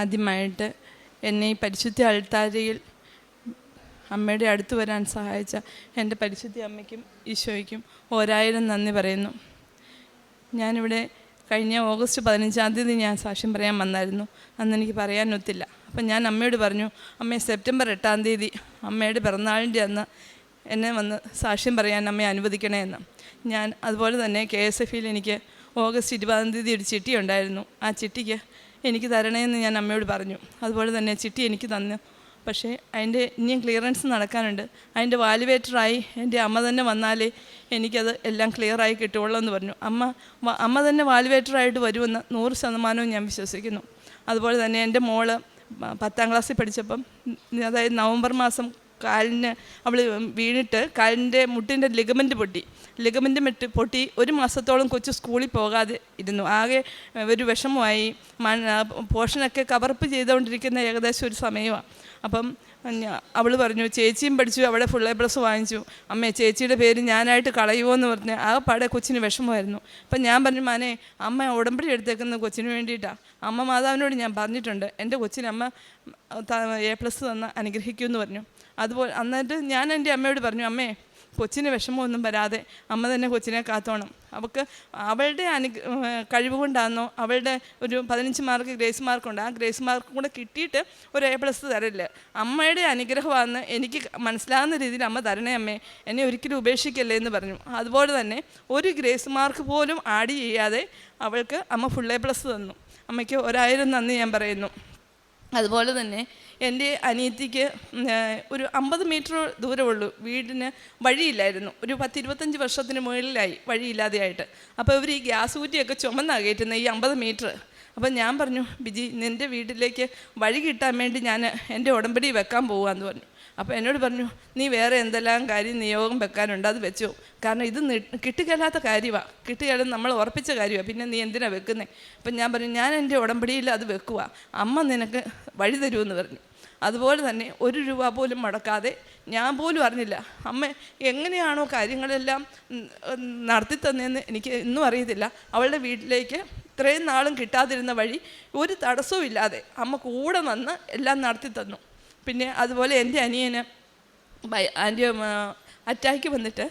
ആദ്യമായിട്ട് എന്നെ ഈ പരിശുദ്ധ അൾത്താരയിൽ അമ്മയുടെ അടുത്ത് വരാൻ സഹായിച്ച എന്റെ പരിശുദ്ധ അമ്മയ്ക്കും ഈശോയ്ക്കും ഒരായിരം നന്ദി പറയുന്നു. ഞാനിവിടെ കഴിഞ്ഞ ഓഗസ്റ്റ് പതിനഞ്ചാം തീയതി ഞാൻ സാക്ഷ്യം പറയാൻ വന്നായിരുന്നു. അന്ന് എനിക്ക് പറയാനൊത്തില്ല അപ്പം ഞാൻ അമ്മയോട് പറഞ്ഞു അമ്മ സെപ്റ്റംബർ എട്ടാം തീയതി അമ്മയുടെ പിറന്നാളിന്റെ അന്ന് എന്നെ വന്ന് സാക്ഷ്യം പറയാൻ അമ്മയെ അനുവദിക്കണേ എന്ന് ഞാൻ അതുപോലെ തന്നെ കെ എസ് എഫ് എനിക്ക് ഓഗസ്റ്റ് ഇരുപതാം തീയതി ഒരു ചിട്ടി ഉണ്ടായിരുന്നു. ആ ചിട്ടിക്ക് എനിക്ക് തരണേന്ന് ഞാൻ അമ്മയോട് പറഞ്ഞു. അതുപോലെ തന്നെ ചിട്ടി എനിക്ക് തന്നു. പക്ഷേ അതിന്റെ ഇനിയും ക്ലിയറൻസ് നടക്കാനുണ്ട്. അതിന്റെ വാലുവേറ്ററായി എന്റെ അമ്മ തന്നെ വന്നാലേ എനിക്കത് എല്ലാം ക്ലിയറായി കിട്ടുള്ളൂ എന്ന് പറഞ്ഞു. അമ്മ അമ്മ തന്നെ വാലുവേറ്ററായിട്ട് വരുമെന്ന് നൂറ് ശതമാനവും ഞാൻ വിശ്വസിക്കുന്നു. അതുപോലെ തന്നെ എന്റെ മോൾ പത്താം ക്ലാസ്സിൽ പഠിച്ചപ്പം അതായത് നവംബർ മാസം കാലിന് അവൾ വീണിട്ട് കാലിന്റെ മുട്ടിന്റെ ലിഗമെന്റ് പൊട്ടി. ലിഗമെന്റ് മെറ്റ് പൊട്ടി ഒരു മാസത്തോളം കൊച്ചു സ്കൂളിൽ പോകാതെ ഇരുന്നു. ആകെ ഒരു വിഷമമായി. പോഷനൊക്കെ കവർപ്പ് ചെയ്തുകൊണ്ടിരിക്കുന്ന ഏകദേശം ഒരു സമയമാണ് അപ്പം അവൾ പറഞ്ഞു ചേച്ചിയും പഠിച്ചു അവിടെ ഫുൾ എ പ്ലസ് വാങ്ങിച്ചു. അമ്മേ ചേച്ചിയുടെ പേര് ഞാനായിട്ട് കളയുമോ എന്ന് പറഞ്ഞ് ആ പാടെ കൊച്ചിന് വിഷമമായിരുന്നു. അപ്പം ഞാൻ പറഞ്ഞു മാനെ അമ്മ ഉടമ്പടി എടുത്തേക്കുന്ന കൊച്ചിന് വേണ്ടിയിട്ടാണ് അമ്മ മാതാവിനോട് ഞാൻ പറഞ്ഞിട്ടുണ്ട്. എന്റെ കൊച്ചിന് അമ്മ എ പ്ലസ് തന്ന് അനുഗ്രഹിക്കുമെന്ന് പറഞ്ഞു. അതുപോലെ എന്നിട്ട് ഞാൻ എന്റെ അമ്മയോട് പറഞ്ഞു അമ്മേ കൊച്ചിന് വിഷമമൊന്നും വരാതെ അമ്മ തന്നെ കൊച്ചിനെ കാത്തോണം. അവൾക്ക് അവളുടെ അനു കഴിവ് കൊണ്ടാണെന്നോ അവളുടെ ഒരു പതിനഞ്ച് മാർക്ക് ഗ്രേസ് മാർക്കുണ്ട്. ആ ഗ്രേസ് മാർക്ക് കൂടെ കിട്ടിയിട്ട് ഒരു എ പ്ലസ് തരില്ല അമ്മയുടെ അനുഗ്രഹമാണെന്ന് എനിക്ക് മനസ്സിലാകുന്ന രീതിയിൽ അമ്മ തരണേ അമ്മേ എന്നെ ഒരിക്കലും ഉപേക്ഷിക്കല്ലേ എന്ന് പറഞ്ഞു. അതുപോലെ തന്നെ ഒരു ഗ്രേസ് മാർക്ക് പോലും ആഡ് ചെയ്യാതെ അവൾക്ക് അമ്മ ഫുൾ എ പ്ലസ് തന്നു. അമ്മയ്ക്ക് ഒരായിരം നന്ദി ഞാൻ പറയുന്നു. അതുപോലെ തന്നെ എന്റെ അനിയത്തിക്ക് ഒരു അമ്പത് മീറ്റർ ദൂരമുള്ളൂ. വീടിന് വഴിയില്ലായിരുന്നു. ഒരു പത്ത് ഇരുപത്തഞ്ച് വർഷത്തിന് മുകളിലായി വഴിയില്ലാതെയായിട്ട്. അപ്പോൾ ഇവർ ഈ ഗ്യാസ് കുറ്റിയൊക്കെ ചുമന്നാണ് കയറ്റുന്നത് ഈ അമ്പത് മീറ്റർ. അപ്പം ഞാൻ പറഞ്ഞു ബിജി നിന്റെ വീട്ടിലേക്ക് വഴി കിട്ടാൻ വേണ്ടി ഞാൻ എന്റെ ഉടമ്പടി വെക്കാൻ പോവാന്ന് പറഞ്ഞു. അപ്പോൾ എന്നോട് പറഞ്ഞു നീ വേറെ എന്തെല്ലാം കാര്യം നിയോഗം വെക്കാനുണ്ട് അത് വെച്ചു. കാരണം ഇത് കിട്ടുകയല്ലാത്ത കാര്യമാണ് കിട്ടുകയില്ലെന്ന് നമ്മൾ ഉറപ്പിച്ച കാര്യമാണ് പിന്നെ നീ എന്തിനാണ് വെക്കുന്നത് അപ്പം ഞാൻ പറഞ്ഞു ഞാൻ എന്റെ ഉടമ്പടിയിൽ അത് വെക്കുക അമ്മ നിനക്ക് വഴി തരുമെന്ന് പറഞ്ഞു. അതുപോലെ തന്നെ ഒരു രൂപ പോലും മുടക്കാതെ ഞാൻ പോലും അറിഞ്ഞില്ല. അമ്മ എങ്ങനെയാണോ കാര്യങ്ങളെല്ലാം നടത്തി തന്നതെന്ന് എനിക്ക് ഇന്നും അറിയത്തില്ല. അവളുടെ വീട്ടിലേക്ക് ഇത്രയും നാളും കിട്ടാതിരുന്ന വഴി ഒരു തടസ്സവും ഇല്ലാതെ അമ്മ കൂടെ വന്ന് എല്ലാം നടത്തി തന്നു. പിന്നെ അതുപോലെ എന്റെ അനിയന് ബൈ- ആന്റിയോ അറ്റാക്ക് വന്നിട്ട്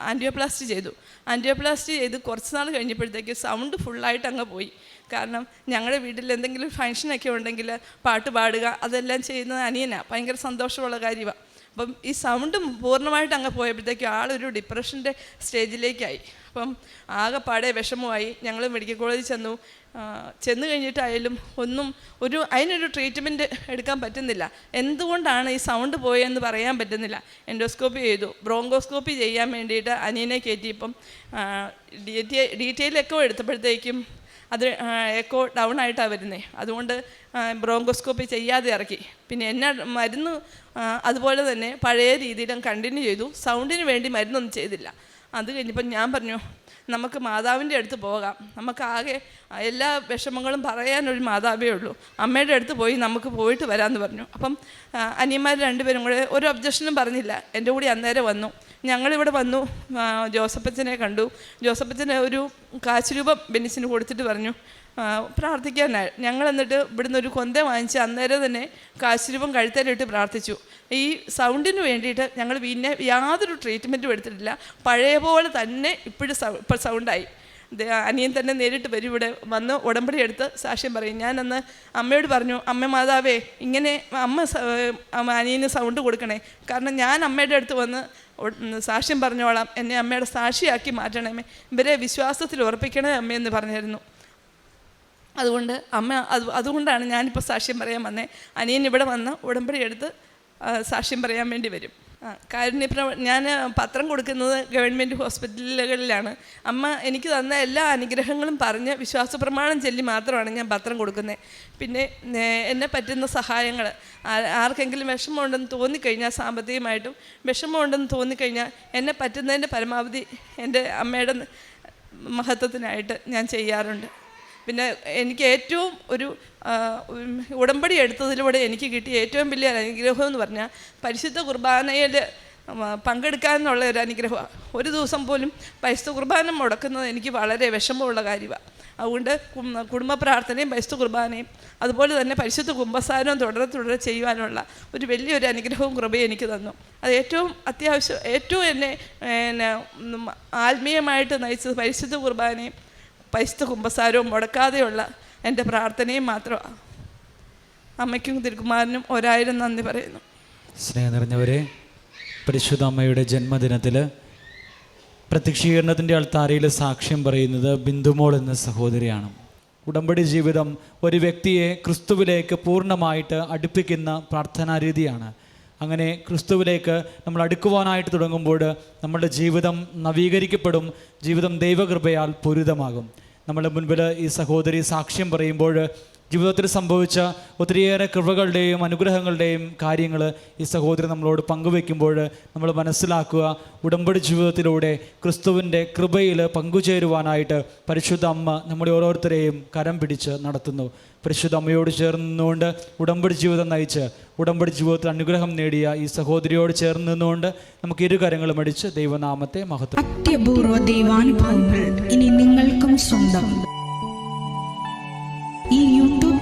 ആന്റിയോപ്ലാസ്റ്റ് ചെയ്തു. ആന്റിയോപ്ലാസ്റ്റ് ചെയ്ത് കുറച്ച് നാൾ കഴിഞ്ഞപ്പോഴത്തേക്ക് സൗണ്ട് ഫുള്ളായിട്ട് അങ്ങ് പോയി. കാരണം ഞങ്ങളുടെ വീട്ടിൽ എന്തെങ്കിലും ഫങ്ഷനൊക്കെ ഉണ്ടെങ്കിൽ പാട്ട് പാടുക അതെല്ലാം ചെയ്യുന്നത് അനിയനാണ് ഭയങ്കര സന്തോഷമുള്ള കാര്യമാണ് അപ്പം ഈ സൗണ്ട് പൂർണമായിട്ട് അങ്ങ് പോയപ്പോഴത്തേക്കും ആളൊരു ഡിപ്രഷന്റെ സ്റ്റേജിലേക്കായി അപ്പം ആകെപ്പാടെ വിഷമമായി ഞങ്ങൾ മെഡിക്കൽ കോളേജിൽ ചെന്നു ചെന്നു കഴിഞ്ഞിട്ടായാലും ഒന്നും ഒരു അതിനൊരു ട്രീറ്റ്മെന്റ് എടുക്കാൻ പറ്റുന്നില്ല എന്തുകൊണ്ടാണ് ഈ സൗണ്ട് പോയതെന്ന് പറയാൻ പറ്റുന്നില്ല എൻഡോസ്കോപ്പി ചെയ്തു ബ്രോങ്കോസ്കോപ്പി ചെയ്യാൻ വേണ്ടിയിട്ട് അനിയനെ കയറ്റിയപ്പം ഡീറ്റെയിൽ എക്കോ എടുത്തപ്പോഴത്തേക്കും അത് എക്കോ ഡൗൺ ആയിട്ടാണ് വരുന്നത് അതുകൊണ്ട് ബ്രോങ്കോസ്കോപ്പി ചെയ്യാതെ ഇറക്കി. പിന്നെ എന്നെ മരുന്ന് അതുപോലെ തന്നെ പഴയ രീതിയിലും കണ്ടിന്യൂ ചെയ്തു. സൗണ്ടിന് വേണ്ടി മരുന്നൊന്നും ചെയ്തില്ല. അത് കഴിഞ്ഞപ്പോൾ ഞാൻ പറഞ്ഞു നമുക്ക് മാതാവിന്റെ അടുത്ത് പോകാം. നമുക്ക് ആകെ എല്ലാ വിഷമങ്ങളും പറയാനൊരു മാതാവേ ഉള്ളൂ. അമ്മയുടെ അടുത്ത് പോയി നമുക്ക് പോയിട്ട് വരാമെന്ന് പറഞ്ഞു. അപ്പം അനിയന്മാർ രണ്ടുപേരും കൂടെ ഒരു ഒബ്ജക്ഷനും പറഞ്ഞില്ല. എന്റെ കൂടി അന്നേരം വന്നു. ഞങ്ങളിവിടെ വന്നു. ജോസഫച്ചനെ കണ്ടു. ജോസഫച്ചനെ ഒരു കാശ് രൂപം ബെനിസിന് കൊടുത്തിട്ട് പറഞ്ഞു പ്രാർത്ഥിക്കാനായി. ഞങ്ങൾ എന്നിട്ട് ഇവിടുന്ന് ഒരു കൊന്ത വാങ്ങിച്ച് അന്നേരം തന്നെ കാശുരൂപം കഴുത്തേലിട്ട് പ്രാർത്ഥിച്ചു. ഈ സൗണ്ടിന് വേണ്ടിയിട്ട് ഞങ്ങൾ പിന്നെ യാതൊരു ട്രീറ്റ്മെന്റും എടുത്തിട്ടില്ല. പഴയ പോലെ തന്നെ ഇപ്പോഴും സൗ ഇപ്പോൾ സൗണ്ടായി അനിയൻ തന്നെ നേരിട്ട് വരും ഇവിടെ. വന്ന് ഉടമ്പടി എടുത്ത് സാക്ഷ്യം പറയും. ഞാനന്ന് അമ്മയോട് പറഞ്ഞു അമ്മ മാതാവേ ഇങ്ങനെ അമ്മ അനിയന് സൗണ്ട് കൊടുക്കണേ. കാരണം ഞാൻ അമ്മയുടെ അടുത്ത് വന്ന് സാക്ഷ്യം പറഞ്ഞോളാം. എന്നെ അമ്മയുടെ സാക്ഷിയാക്കി മാറ്റണമേ. ഇവരെ വിശ്വാസത്തിൽ ഉറപ്പിക്കണേ അമ്മയെന്ന് പറഞ്ഞിരുന്നു അതുകൊണ്ട് അമ്മ അത് അതുകൊണ്ടാണ് ഞാനിപ്പോൾ സാക്ഷ്യം പറയാൻ വന്നേ. അനിയൻ ഇവിടെ വന്ന് ഉടമ്പടി എടുത്ത് സാക്ഷ്യം പറയാൻ വേണ്ടി വരും. കാരുണ്യപ്ര ഞാൻ പത്രം കൊടുക്കുന്നത് ഗവൺമെന്റ് ഹോസ്പിറ്റലുകളിലാണ്. അമ്മ എനിക്ക് തന്ന എല്ലാ അനുഗ്രഹങ്ങളും പറഞ്ഞ് വിശ്വാസ പ്രമാണം ചൊല്ലി മാത്രമാണ് ഞാൻ പത്രം കൊടുക്കുന്നത് പിന്നെ എന്നെ പറ്റുന്ന സഹായങ്ങൾ. ആർക്കെങ്കിലും വിഷമമുണ്ടെന്ന് തോന്നിക്കഴിഞ്ഞാൽ സാമ്പത്തികമായിട്ടും വിഷമമുണ്ടെന്ന് തോന്നിക്കഴിഞ്ഞാൽ എന്നെ പറ്റുന്നതിന്റെ പരമാവധി എന്റെ അമ്മയുടെ മഹത്വത്തിനായിട്ട് ഞാൻ ചെയ്യാറുണ്ട്. പിന്നെ എനിക്ക് ഏറ്റവും ഒരു ഉടമ്പടി എടുത്തതിലൂടെ എനിക്ക് കിട്ടിയ ഏറ്റവും വലിയ അനുഗ്രഹം എന്ന് പറഞ്ഞാൽ പരിശുദ്ധ കുർബാനയിൽ പങ്കെടുക്കാനുള്ള ഒരു അനുഗ്രഹമാണ് ഒരു ദിവസം പോലും പരിശുദ്ധ കുർബാന മുടക്കുന്നത് എനിക്ക് വളരെ വിഷമമുള്ള കാര്യമാണ്. അതുകൊണ്ട് കുടുംബ പ്രാർത്ഥനയും പരിശുദ്ധ കുർബാനയും അതുപോലെ തന്നെ പരിശുദ്ധ കുംഭസാരവും തുടരെ തുടരെ ചെയ്യുവാനുള്ള ഒരു വലിയൊരു അനുഗ്രഹവും കൃപയും എനിക്ക് തന്നു. അത് ഏറ്റവും അത്യാവശ്യം ഏറ്റവും എന്നെ ആത്മീയമായിട്ട് നയിച്ചത് പരിശുദ്ധ കുർബാനയും പരിശുദ്ധ കുമ്പസാരവും മുടക്കാതെയുള്ള എന്റെ പ്രാർത്ഥനയും മാത്രമാണ് അമ്മയ്ക്കും തിരുക്കുമാരനും ഒരായിരം നന്ദി പറയുന്നു. സ്നേഹം നിറഞ്ഞവരെ പരിശുദ്ധ അമ്മയുടെ ജന്മദിനത്തിൽ പ്രത്യക്ഷീകരണത്തിന്റെ അൾത്താരയിൽ സാക്ഷ്യം പറയുന്നത് ബിന്ദുമോൾ എന്ന സഹോദരിയാണ്. ഉടമ്പടി ജീവിതം ഒരു വ്യക്തിയെ ക്രിസ്തുവിലേക്ക് പൂർണമായിട്ട് അടുപ്പിക്കുന്ന പ്രാർത്ഥനാരീതിയാണ് അങ്ങനെ ക്രിസ്തുവിലേക്ക് നമ്മൾ അടുക്കുവാനായിട്ട് തുടങ്ങുമ്പോൾ നമ്മുടെ ജീവിതം നവീകരിക്കപ്പെടും ജീവിതം ദൈവകൃപയാൽ പൂരിതമാകും. നമ്മുടെ മുൻപിൽ ഈ സഹോദരി സാക്ഷ്യം പറയുമ്പോൾ ജീവിതത്തിൽ സംഭവിച്ച ഒത്തിരിയേറെ കൃപകളുടെയും അനുഗ്രഹങ്ങളുടെയും കാര്യങ്ങൾ ഈ സഹോദരൻ നമ്മളോട് പങ്കുവെക്കുമ്പോൾ നമ്മൾ മനസ്സിലാക്കുക ഉടമ്പടി ജീവിതത്തിലൂടെ ക്രിസ്തുവിന്റെ കൃപയിൽ പങ്കുചേരുവാനായിട്ട് പരിശുദ്ധ അമ്മ നമ്മുടെ ഓരോരുത്തരെയും കരം പിടിച്ച് നടത്തുന്നു. പരിശുദ്ധ അമ്മയോട് ചേർന്ന് നിന്നുകൊണ്ട് ഉടമ്പടി ജീവിതം നയിച്ച് ഉടമ്പടി ജീവിതത്തിൽ അനുഗ്രഹം നേടിയ ഈ സഹോദരിയോട് ചേർന്ന് നിന്നുകൊണ്ട് നമുക്ക് ഇരു കരങ്ങളും അടിച്ച് ദൈവനാമത്തെ മഹത്വം. അത്യപൂർവ ദൈവാനുഭവങ്ങൾ ഇനി നിങ്ങൾക്കും സ്വന്തം.